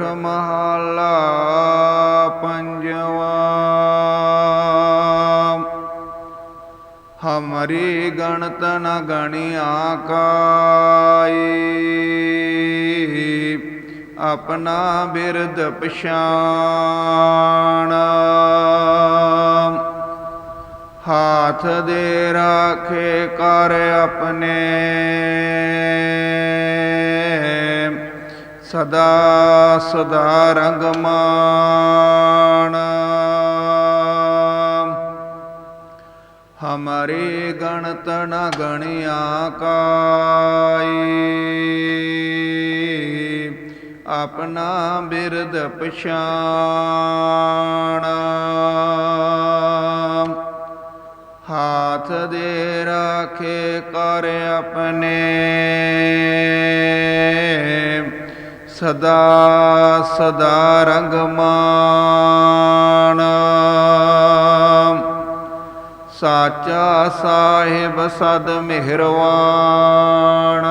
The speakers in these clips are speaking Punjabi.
ਸੋਰਠ ਮਹਲਾ ਪੰਜਵਾ। ਹਮਰੀ ਗਣਤ ਨ ਗਣਿਆ ਕਾਈ। ਆਪਣਾ ਬਿਰਦ ਪਛਾਣ। ਹਾਥ ਦੇ ਰਾਖੇ ਕਰ ਆਪਣੇ। ਸਦਾ ਸਦਾ ਰੰਗ ਮਾਣ ਹਮਾਰੇ ਗਣਤ ਨ ਗਣਿਆ ਕਾਈ ਆਪਣਾ ਬਿਰਦ ਪਛਾਣ। ਹਾਥ ਦੇ ਰਾਖੇ ਕਰ ਆਪਣੇ। ਸਦਾ ਸਦਾ ਰੰਗ ਮਾਣ ਸਾਚਾ ਸਾਹਿਬ ਸਦ ਮਿਹਰਵਾਨ।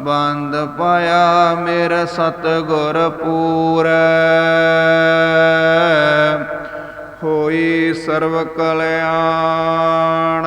ਬੰਦ ਪਾਇਆ ਮੇਰਾ ਸਤਗੁਰ ਪੂਰੈ। ਹੋਈ ਸਰਵ ਕਲਿਆਣ।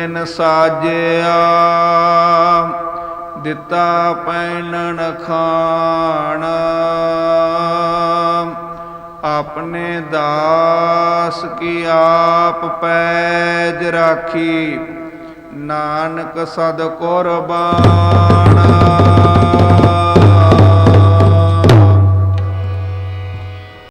ਪਿੰਡ ਸਾਜਿਆ ਦਿੱਤਾ ਪੈਨਣ ਖਾਣ। ਆਪਣੇ ਦਾਸ ਕੀ ਆਪ ਪੈਜ ਰਾਖੀ ਨਾਨਕ ਸਦ ਕੁਰਬਾਨ।